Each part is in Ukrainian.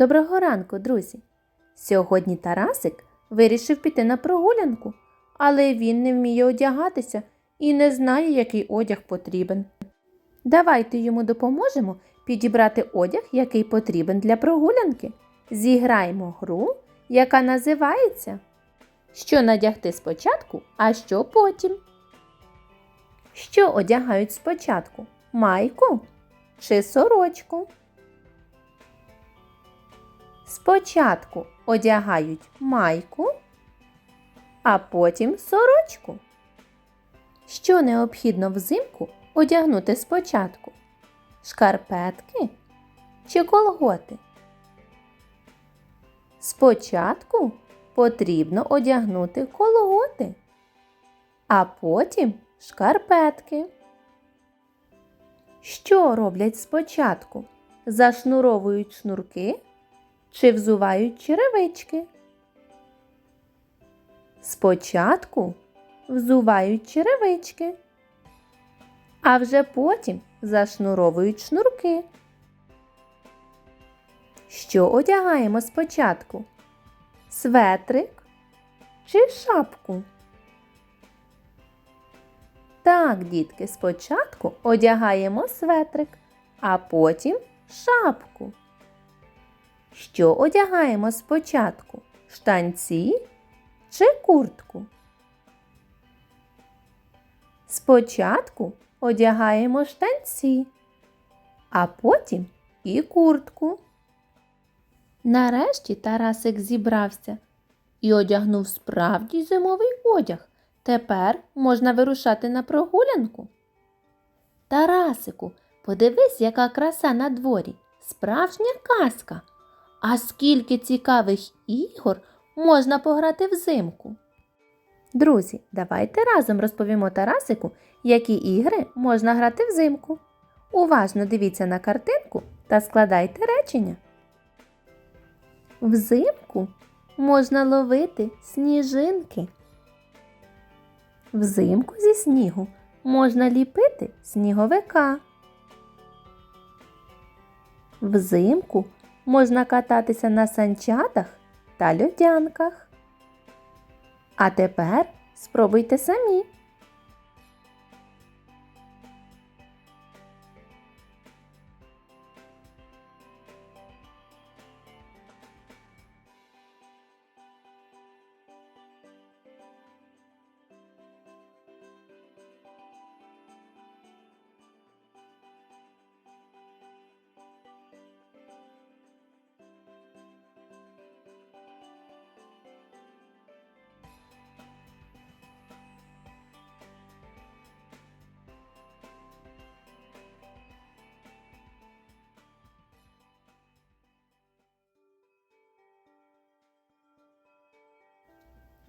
Доброго ранку, друзі! Сьогодні Тарасик вирішив піти на прогулянку, але він не вміє одягатися і не знає, який одяг потрібен. Давайте йому допоможемо підібрати одяг, який потрібен для прогулянки. Зіграємо гру, яка називається Що надягти спочатку, а що потім. Що одягають спочатку? Майку чи сорочку? Спочатку одягають майку, а потім сорочку. Що необхідно взимку одягнути спочатку? Шкарпетки чи колготи? Спочатку потрібно одягнути колготи, а потім шкарпетки. Що роблять спочатку? Зашнуровують шнурки чи взувають черевички? Спочатку взувають черевички, а вже потім зашнуровують шнурки. Що одягаємо спочатку? Светрик чи шапку? Так, дітки, спочатку одягаємо светрик, а потім шапку. Що одягаємо спочатку? Штанці чи куртку? Спочатку одягаємо штанці, а потім і куртку. Нарешті Тарасик зібрався і одягнув справді зимовий одяг. Тепер можна вирушати на прогулянку. Тарасику, подивись, яка краса на дворі, справжня казка. А скільки цікавих ігор можна пограти взимку. Друзі, давайте разом розповімо Тарасику, які ігри можна грати взимку. Уважно дивіться на картинку та складайте речення. Взимку можна ловити сніжинки. Взимку зі снігу можна ліпити сніговика. Взимку можна кататися на санчатах та льодянках. А тепер спробуйте самі.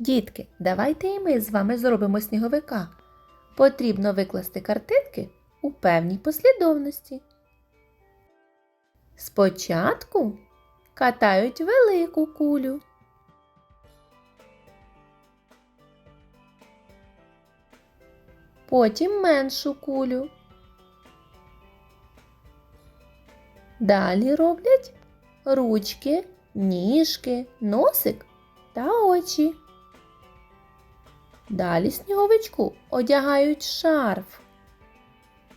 Дітки, давайте і ми з вами зробимо сніговика. Потрібно викласти картинки у певній послідовності. Спочатку катають велику кулю. Потім меншу кулю. Далі роблять ручки, ніжки, носик та очі. Далі сніговичку одягають шарф.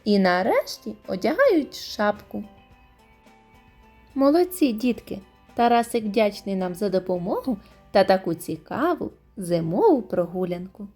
І нарешті одягають шапку. Молодці, дітки! Тарасик вдячний нам за допомогу та таку цікаву зимову прогулянку.